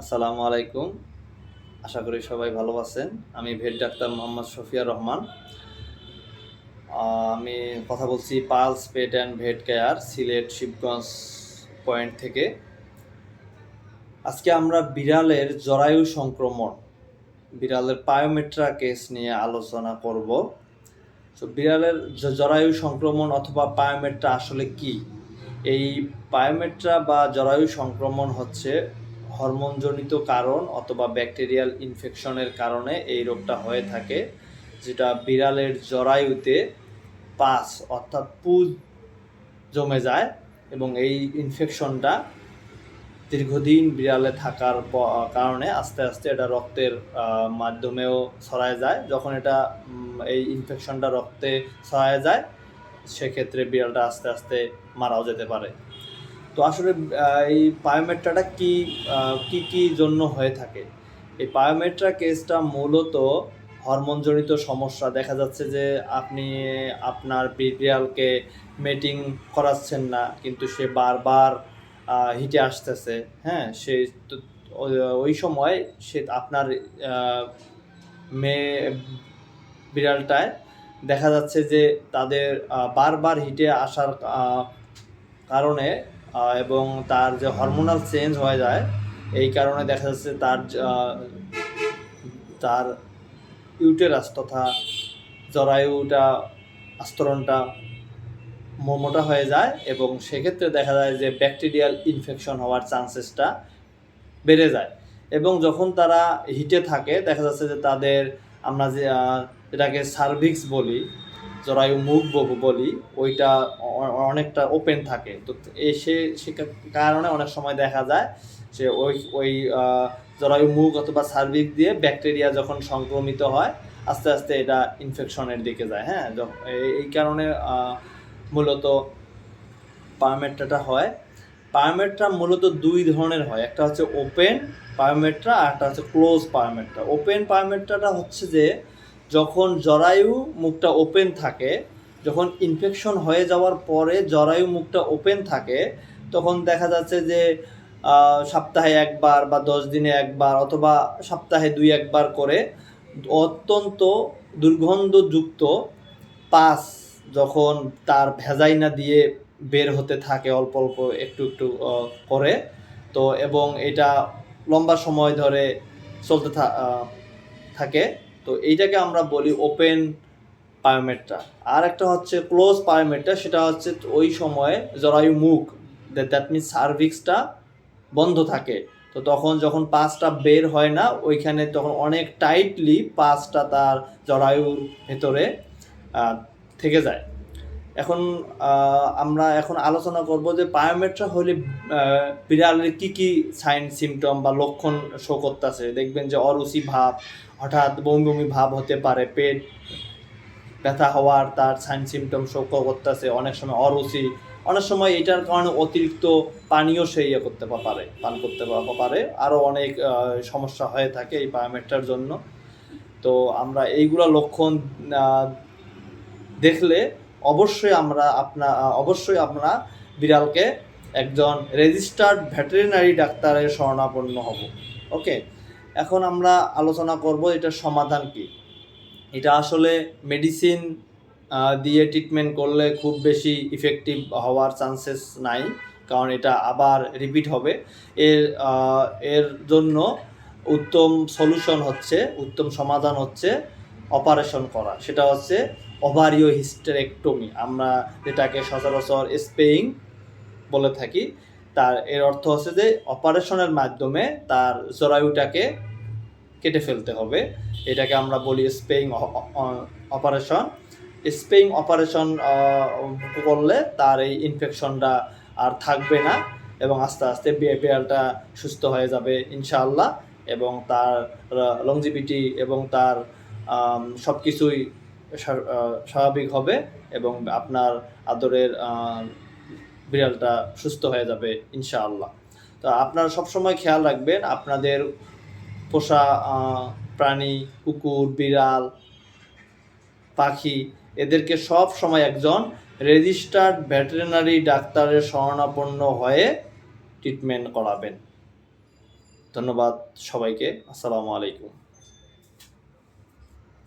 আসসালামু আলাইকুম। আশা করি সবাই ভালো আছেন। আমি ভেট ডাক্তার মোহাম্মদ শফিয়া রহমান। আমি কথা বলছি Pals, pet and vet care, Sylhet, Shibganj point থেকে। আজকে আমরা বিড়ালের জরায়ু সংক্রমণ, বিড়ালের পায়োমেট্রা কেস নিয়ে আলোচনা করব। তো বিড়ালের জরায়ু সংক্রমণ অথবা পায়োমেট্রা আসলে কি? এই পায়োমেট্রা বা জরায়ু সংক্রমণ হচ্ছে হরমোনজনিত কারণ অথবা ব্যাকটেরিয়াল ইনফেকশনের কারণে এই রোগটা হয়ে থাকে, যেটা বিড়ালের জরায়ুতে পাস অর্থাৎ পুজ জমে যায় এবং এই ইনফেকশনটা দীর্ঘদিন বিড়ালে থাকার কারণে আস্তে আস্তে এটা রক্তের মাধ্যমেও ছড়ায় যায়। যখন এটা এই ইনফেকশনটা রক্তে ছড়ায় যায়, সেক্ষেত্রে বিড়ালটা আস্তে আস্তে মারাও যেতে পারে। তো আসলে এই পায়োমেট্রাটা কি কি কি জন্য হয়ে থাকে? এই পায়োমেট্রা কেসটা মূলত হরমোনজনিত সমস্যা। দেখা যাচ্ছে যে আপনি, আপনার বিড়ালকে মেটিং করাচ্ছেন না, কিন্তু সে বারবার হিটে আসতেছে হ্যাঁ? সে ওই- সময় সে আপনার মেয়ে বিড়ালটায় দেখা যাচ্ছে যে তাদের বারবার হিটে আসার কারণে এবং তার যে হরমোনাল চেঞ্জ হয়ে যায়, এই কারণে দেখা যাচ্ছে তার তার ইউটেরাস তথা জরায়ুটা, আস্তরণটা মোমোটা হয়ে যায় এবং সেক্ষেত্রে দেখা যায় যে ব্যাকটেরিয়াল ইনফেকশন হওয়ার চান্সেসটা বেড়ে যায়। এবং যখন তারা হিটে থাকে, দেখা যাচ্ছে যে তাদের আমরা যে যেটাকে সার্ভিক্স বলি জরায়ু মুখ বলি, ওইটা অনেকটা ওপেন থাকে। তো সে কা- কারণে অনেক সময় দেখা যায় যে ওই ওই জরায়ু মুখ অথবা সার্ভিক্স দিয়ে ব্যাকটেরিয়া যখন সংক্রমিত হয়, আস্তে আস্তে এটা ইনফেকশনের দিকে যায় হ্যাঁ? এই কারণে মূলত পায়োমেট্রাটা হয়। পায়োমেট্রা মূলত দুই ধরনের হয়, একটা হচ্ছে ওপেন পায়োমেট্রা আর একটা হচ্ছে ক্লোজ পায়োমেট্রা ওপেন পায়োমেট্রাটা হচ্ছে যে যখন জরায়ু মুখটা ওপেন থাকে, যখন ইনফেকশন হয়ে যাওয়ার পরে জরায়ু মুখটা ওপেন থাকে, তখন দেখা যাচ্ছে যে সপ্তাহে একবার বা দশ দিনে একবার অথবা সপ্তাহে দুই একবার করে অত্যন্ত দুর্গন্ধযুক্ত পাস যখন তার ভেজাইনা দিয়ে বের হতে থাকে অল্প অল্প একটু একটু করে, তো এবং এটা লম্বা সময় ধরে চলতে থাকে। তো এইটাকে আমরা বলি ওপেন পায়োমেট্রা আর একটা হচ্ছে ক্লোজ পায়োমেট্রা সেটা হচ্ছে ওই সময়ে জরায়ু মুখ দ্যাট মিনস সার্ভিক্সটা বন্ধ থাকে। তো তখন যখন পাঁচটা বের হয় না, ওইখানে তখন অনেক টাইটলি পাঁচটা তার জরায়ুর ভেতরে থেকে যায়। এখন আমরা এখন আলোচনা করব যে বায়োমেট্রা হলে বিড়ালের কি কি সাইন সিমটম বা লক্ষণ শো করতেছে। দেখবেন যে অরুচি ভাব, হঠাৎ বমি ভাব হতে পারে, পেট ব্যথা হওয়ার তার সাইন সিমটম শো করতেছে, অনেক সময় অরুচি। অনেক সময় এটার কারণে অতিরিক্ত পানীয় সে ইয়ে করতে পারে, পান করতে পারে। আরও অনেক সমস্যা হয়ে থাকে এই বায়োমেট্রার জন্য। তো আমরা এইগুলো লক্ষণ দেখলে অবশ্যই আমরা আপনা অবশ্যই আমরা বিড়ালকে একজন রেজিস্টার্ড ভেটেরিনারি ডাক্তারের শরণাপন্ন হব। ওকে এখন আমরা আলোচনা করব এটার সমাধান কি। এটা আসলে মেডিসিন দিয়ে ট্রিটমেন্ট করলে খুব বেশি ইফেক্টিভ হওয়ার চান্সেস নাই, কারণ এটা আবার রিপিট হবে। এর এর জন্য উত্তম সলিউশন হচ্ছে, উত্তম সমাধান হচ্ছে অপারেশন করা। সেটা হচ্ছে ওভারিও হিস্টেরেক্টমি আমরা যেটাকে সচরাচর স্পেইং বলে থাকি, তার, এর অর্থ হচ্ছে যে অপারেশনের মাধ্যমে তার জরায়ুটাকে কেটে ফেলতে হবে। এটাকে আমরা বলি স্পেইং অপারেশন। স্পেইং অপারেশন করলে তার এই ইনফেকশনটা আর থাকবে না এবং আস্তে আস্তে বে- বিড়ালটা সুস্থ হয়ে যাবে ইনশাআল্লাহ এবং তার লংজিভিটি এবং তার সব কিছুই স্বাভাবিক হবে এবং আপনার আদরের বিড়ালটা সুস্থ হয়ে যাবে, ইনশাআল্লাহ। তো আপনারা সবসময় খেয়াল রাখবেন, আপনাদের পোষা প্রাণী, কুকুর, বিড়াল, পাখি, এদেরকে সব সময় একজন রেজিস্টার্ড ভেটেরিনারি ডাক্তারের শরণাপন্ন হয়ে ট্রিটমেন্ট করাবেন। ধন্যবাদ সবাইকে, আসসালামু আলাইকুম।